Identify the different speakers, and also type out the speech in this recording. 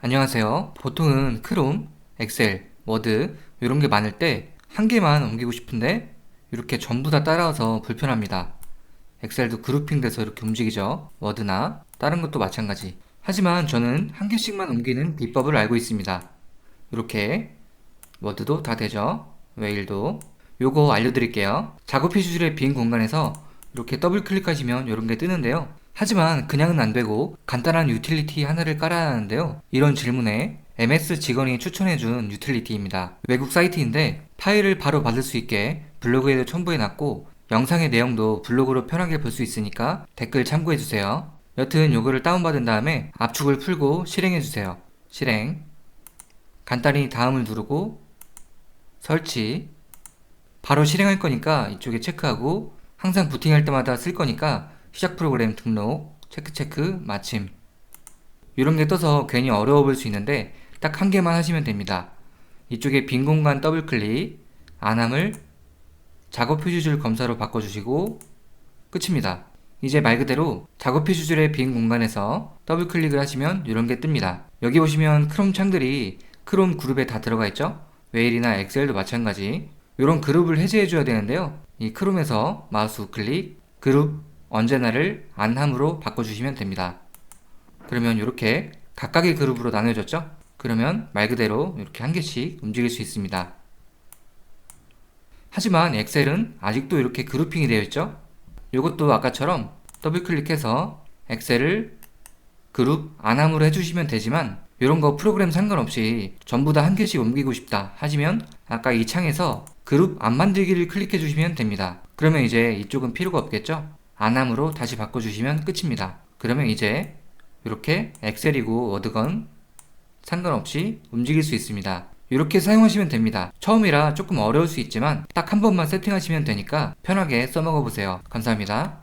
Speaker 1: 안녕하세요. 보통은 크롬, 엑셀, 워드 이런 게 많을 때 한 개만 옮기고 싶은데 이렇게 전부 다 따라와서 불편합니다. 엑셀도 그룹핑돼서 이렇게 움직이죠. 워드나 다른 것도 마찬가지. 하지만 저는 한 개씩만 옮기는 비법을 알고 있습니다. 이렇게 워드도 다 되죠. 웨일도 요거 알려드릴게요. 작업 휴지줄의 빈 공간에서 이렇게 더블 클릭하시면 이런 게 뜨는데요. 하지만 그냥은 안 되고 간단한 유틸리티 하나를 깔아야 하는데요. 이런 질문에 MS 직원이 추천해준 유틸리티입니다. 외국 사이트인데 파일을 바로 받을 수 있게 블로그에도 첨부해놨고 영상의 내용도 블로그로 편하게 볼 수 있으니까 댓글 참고해주세요. 여튼 요거를 다운받은 다음에 압축을 풀고 실행해주세요. 실행 간단히 다음을 누르고 설치 바로 실행할 거니까 이쪽에 체크하고 항상 부팅할 때마다 쓸 거니까 시작 프로그램 등록 체크 체크 마침 이런 게 떠서 괜히 어려워 보일 수 있는데 딱 한 개만 하시면 됩니다. 이쪽에 빈 공간 더블 클릭 안함을 작업 표시줄 검사로 바꿔주시고 끝입니다. 이제 말 그대로 작업 표시줄의 빈 공간에서 더블 클릭을 하시면 이런 게 뜹니다. 여기 보시면 크롬 창들이 크롬 그룹에 다 들어가 있죠? 웨일이나 엑셀도 마찬가지. 이런 그룹을 해제해 줘야 되는데요. 이 크롬에서 마우스 우클릭 그룹 언제나를 안함으로 바꿔주시면 됩니다. 그러면 이렇게 각각의 그룹으로 나눠졌죠? 그러면 말 그대로 이렇게 한 개씩 움직일 수 있습니다. 하지만 엑셀은 아직도 이렇게 그룹핑이 되어 있죠? 이것도 아까처럼 더블 클릭해서 엑셀을 그룹 안함으로 해주시면 되지만 이런 거 프로그램 상관없이 전부 다 한 개씩 옮기고 싶다 하시면 아까 이 창에서 그룹 안 만들기를 클릭해 주시면 됩니다. 그러면 이제 이쪽은 필요가 없겠죠? 안함으로 다시 바꿔주시면 끝입니다. 그러면 이제 이렇게 엑셀이고 워드건 상관없이 움직일 수 있습니다. 이렇게 사용하시면 됩니다. 처음이라 조금 어려울 수 있지만 딱 한 번만 세팅하시면 되니까 편하게 써먹어 보세요. 감사합니다.